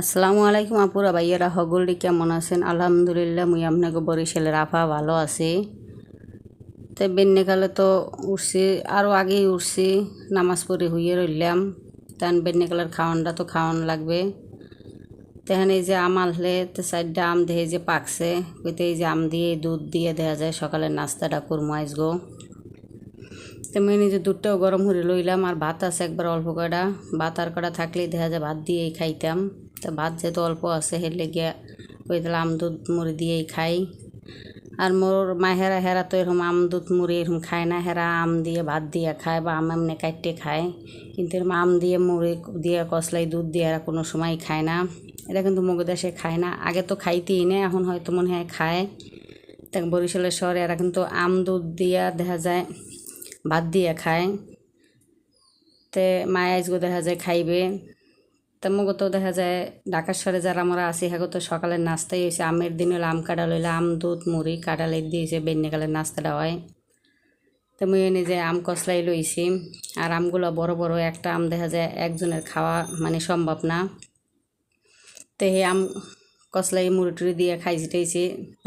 আসসালামু আলাইকুম আপুরা ভাইয়ারা হগলডি কেমন আছেন? আলহামদুলিল্লাহ, মুই আপনাকে বরিশালের আফা ভালো আছি। তো বেন্নেকালে তো উঠছি আরও আগেই উঠছি, নামাজ পড়ে হইয়ে রইলাম। তান বেন্নেকালের খাওয়ানটা তো খাওয়ান লাগবে। তেহান এই যে আম আনলে, তো চারটা আম দেহে যে পাকছে, কইতে এই যে আম দিয়ে দুধ দিয়ে দেওয়া যায়, সকালের নাস্তাটা আইসগো তো মেয়ে নিজে দুধটাও গরম করে লইলাম, আর ভাত আছে একবার অল্প কটা ভাত আর কটা থাকলেই দেখা যায়, ভাত দিয়েই খাইতাম। তো ভাত যেহেতু অল্প আছে হেলে গিয়া ওই তাহলে আম, দুধ, মুড়ি দিয়েই খাই। আর মোর মাহেরা হেরা তো এরকম আম, দুধ, মুড়ি এরকম খায় না। হেরা আম দিয়ে ভাত দিয়ে খায় বা আম এমনি কাটতে খায়। কিন্তু এরকম আম দিয়ে, মুড়ি দিয়ে, কসলাই, দুধ দিয়ে এরা কোনো সময় খায় না। এটা কিন্তু মুগ দেশে খায় না। আগে তো খাইতেই না, এখন হয়তো মনে হয় খায়। তা বরিশালের শহরে এরা কিন্তু আম, দুধ দিয়া দেখা যায়, ভাত দিয়ে খায়। তে মায়া দেখা যায় খাইবে। তা মগো দেখা যায় ঢাকার শহরে যারা আমরা আছি হ্যাগো তো সকালের নাস্তাই হয়েছে আমের দিন হলে আম কাটা লইলে, আম, দুধ, মুড়ি কাটালে দিয়েছে বেন্যকালের নাস্তাটা হয়। তো মুই এনে যে আম কসলাই লইছি। আর আমগুলো বড় বড়, একটা আম দেখা যায় একজনের খাওয়া মানে সম্ভব না। তো এই আম কসলাই, মুড়ি টুড়ি দিয়ে খাইছি টাইছি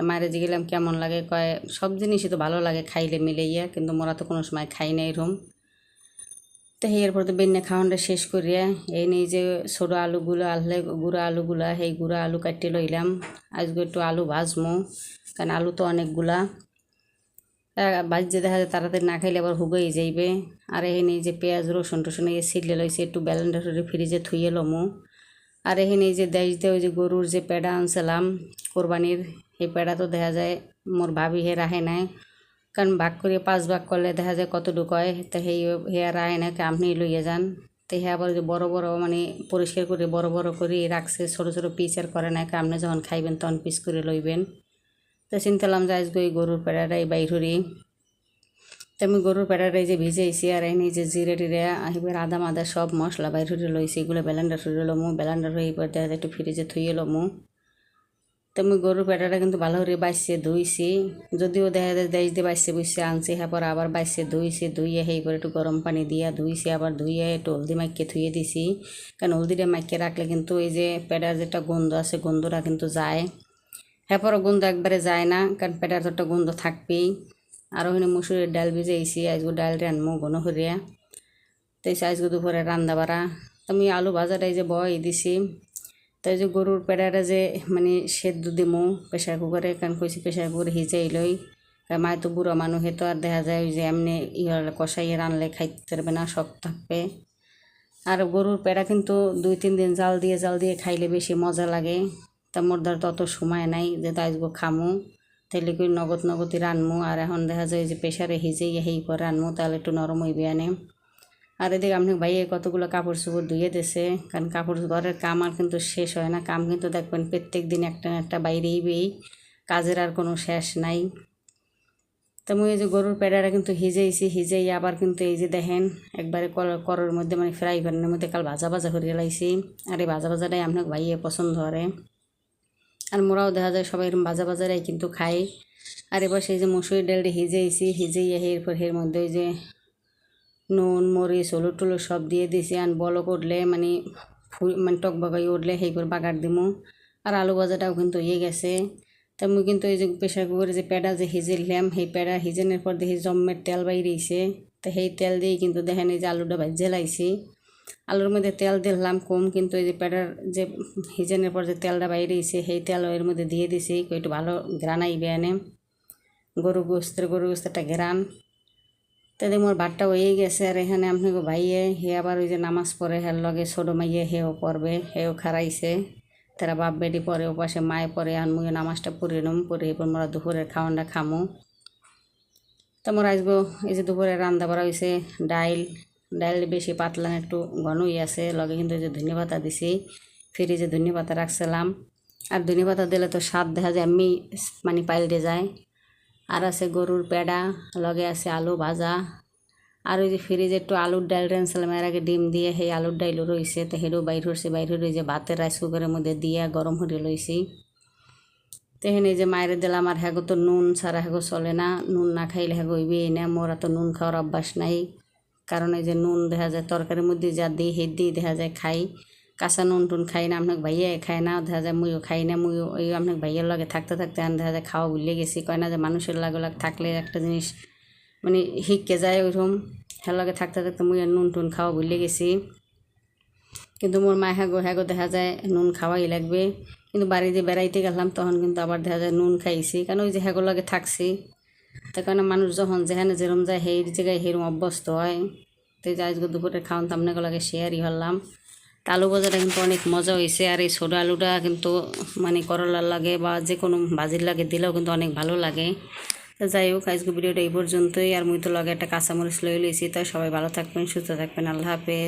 মায়ের যে গেলাম, কেমন লাগে? কয়, সব জিনিসই তো ভালো লাগে খাইলে মিলাইয়া, কিন্তু মোরা তো কোনো সময় খাই না এরকম তো এরপর তো বেন্যা খাওয়ানটা শেষ করিয়া এই নিয়ে যে ছোটো আলুগুলো আনলে গুঁড়া আলুগুলা, সেই গুঁড়া আলু কাটতে লইলাম। আজকে একটু আলু ভাজমো, কারণ আলু তো অনেকগুলা। ভাজতে দেখা যায় তাড়াতাড়ি না খাইলে আবার হুগেই যাইবে। আর এই নিয়ে যে পেঁয়াজ, রসুন টসুন এই সিডলে লইছে, একটু ব্যালেন্ডার ফ্রিজে থুয়ে লমো। আর এখানে যে দেশ দিয়ে ওই যে গরুর যে পেড়া আনছিলাম, কোরবানির, এই পেড়া তো দেখা যায় মোর ভাবি হে রাহে নাই। কারণ ভাগ করে পাঁচ ভাগ করলে দেখা যায় কতটুকু হয়? তো সেই হে রাহে না আপনি লইয়ে যান। তো হে আবার যে বড় বড় মানে পরিষ্কার করে বড় বড় করে রাখছে, ছোটো ছোটো পিস আর করে না আপনি যখন খাইবেন তখন পিস করে লইবেন। তো চিন্তালাম যে আজকে ওই গরুর পেড়াটাই বাইরুরি তো আমি গরুর পেড়াটাই যে ভিজাইছি আর এনে যে জিরে টিরে, এবার আদা মাদা সব মশলা বাইর হয়ে লইছি, এগুলো বেলান্ডার হয়ে লমু। বেলান্ডার হয়ে এবার দেখা যায় একটু ফ্রিজে থুয়ে লমু। তো আমি গরুর পেটাটা কিন্তু ভালো করে বাইসে ধুইছি। যদিও দেখা যায় দেশ দিয়ে বাইসে বুঝছে আনছি হ্যাঁ পর আবার বাইসে ধুইছি, ধুইয়ে সেই করে একটু গরম পানি দিয়া ধুইছি, আবার ধুইয়ে একটু হলদি মাইকে ধুয়ে দিছি। কারণ হলদিটা মাইকে রাখলে কিন্তু এই যে পেটার যেটা গন্ধ আছে, গন্ধটা কিন্তু যায়। হ্যাঁ গন্ধ একবারে যায় না, কারণ পেটার তো একটা গন্ধ থাকবেই। আর ওখানে মুসুরের ডাল ভিজাইছি আজকে ডাল রানমো ঘন হরিয়া তো আজকে দুপুরে রান্না বাড়া। আমি আলু ভাজাটাই যে বয় দিছি। তাই যে গরুর পেড়াটা যে মানে সেদ্ধ দিমু প্রেশার কুকারে কারণ কইছি প্রেশার কুকারে হিজাই লই। কারণ মায় তো বুড়ো মানুষে তো আর দেখা যায় ওই যে এমনি ইয়ে কষাইয়ে রানলে খাইতে পারবে না, শক্ত থাকবে। আর গরুর পেড়া কিন্তু দুই তিন দিন জাল দিয়ে জাল দিয়ে খাইলে বেশি মজা লাগে। তা মোর ধর তত সময় নাই যে তাই খামু। তাইলে কি নগদ নগদই রানমু। আর এখন দেখা যায় যে প্রেশারে হিজেই হেই করে রানমু, তাহলে একটু নরম হইবে আনে আর এদিকে আপনি ভাইয়ে কতগুলো কাপড় চোপড় ধুয়ে দিছে কারণ কাপড় ঘরের কাম আর কিন্তু শেষ হয় না, কাম কিন্তু দেখবেন প্রত্যেক দিন একটা একটা বাইরেইবেই কাজের আর কোনো শেষ নাই। তো মুই যে গরুর পেড়াটা কিন্তু হিজেইছি, হিজেই আবার কিন্তু এই যে দেখেন, একবারে করর মধ্যে মানে ফ্রাই প্যানের মধ্যে কাল ভাজা ভাজা করে লাইছি আর এই ভাজা ভাজাটাই আপনাকে ভাইয়ে পছন্দ করে আর মোরাও দেখা যায় সবাই এরকম ভাজা ভাজারাই কিন্তু খাই আর এবার সেই যে মসুরি ডালটা হিজেইছি, হিজেইয়ে এরপর এর মধ্যে ওই যে নুন, মরিচ, হলুদ টলুদ সব দিয়ে দিছি আর বলক উঠলে মানে ফুল মানে টক বাগাই উঠলে সেই করে বাগার দিমু। আর আলু ভাজাটাও কিন্তু ইয়ে গেছে। তা মুই কিন্তু এই যে প্রেশার কুকারে যে পেড়া যে হিজিলাম সেই পেড়া হিজেনের পর দেখি জম্মের তেল বাইরেছে তো সেই তেল দিয়েই কিন্তু দেখেন এই যে আলুটা ভাজে লাইছি আলুর মধ্যে তেল দিলাম কম, কিন্তু এই যে পেড়ার যে হিজেনের পর যে তেলটা বাইরেছে সেই তেল এর মধ্যে দিয়ে দিছি। একটু ভালো গ্রান আইবে এনে। গরু গোস্তের গরু গোস্তেরটা গ্রান তাতে মোর ভাতটা হয়ে গেছে আর এখানে আপনাকে ভাইয়ে হে আবার ওই যে নামাজ পড়ে হের লগে ছোটো মাইয়ে হেও পড়বে হেও খারাইছে তারা বাপ বেটি পরে ও পাশে মায়ে পরে আর মুই নামাজটা পড়ে নম পরে এরপর মোরা দুপুরের খাওয়ানটা খামো। তো মোরা আসব এই যে দুপুরে রান্না করা হয়েছে ডাইল ডাইল বেশি পাতলা একটু ঘনই আছে, লগে কিন্তু যে ধনে পাতা দিছি ফ্রিজে ধনে পাতা রাখছিলাম আর ধনে পাতা দিলে তো স্বাদ দেখা যায় এমনি মানে পাল্টে যায়। আর আছে গরুর পেড়া, লগে আছে আলু ভাজা। আর ওই যে ফ্রিজে একটু আলুর ডাল রানছিলাম এর আগে ডিম দিয়ে সেই আলুর ডাইলও রয়েছে তো হেরও বাইর হচ্ছে বাইর হয়ে যে ভাতের রাইস কুকারের মধ্যে দিয়ে গরম হয়ে লইছি। তো এখানে যে মায়ের দিলাম, আর হ্যাগো তো নুন ছাড়া হ্যাগো চলে না। নুন না খাইলে হ্যাগো হইবে না, মোরা তো নুন খাওয়ার অভ্যাস নাই। কারণ এই যে নুন দেখা যায় তরকারির মধ্যে যা দিই হে দিই দেখা যায় খাই। কাঁচা নুন টুন খাই না আপনাকে ভাইয়া খায় না, দেখা যায় মুইও খাই না মুইও ওই আপনাকে ভাইয়ের লগে থাকতে থাকতে এখন দেখা যায় খাওয়া ভুলে গেছি, কয় না যে মানুষের লাগে লাগে থাকলে একটা জিনিস মানে হিককে যায় ওইরকম। হ্যাঁ লগে থাকতে থাকতে মুই নুন টুন খাওয়া ভুলে গেছি। কিন্তু মোর মা হ্যাগো হ্যাগো দেখা যায় নুন খাওয়াই লাগবে। কিন্তু বাড়িতে বেড়াইতে গেলাম তখন কিন্তু আবার দেখা যায় নুন খাইছি কারণ ওই যে হ্যাগো লগে থাকছি। তার কারণে মানুষ যখন যেখানে যেরম যায় সেই জায়গায় সেরম অভ্যস্ত হয়। তো আজকে দুপুরে খাওয়ান তো আপনাকে লগে শেয়ারই হলাম আলু ভাজাটা কিন্তু অনেক মজা হয়েছে আর এই ছোটো আলুটা কিন্তু মানে করলার লাগে বা যে কোনো ভাজির লাগে দিলেও কিন্তু অনেক ভালো লাগে। তো যাই হোক আজকে ভিডিওটা এই পর্যন্তই, আর মুই তো লগে একটা কাঁচামরিচ লয়ে লইছি তাই সবাই ভালো থাকবেন, সুস্থ থাকবেন, আল্লাহ হাফেজ।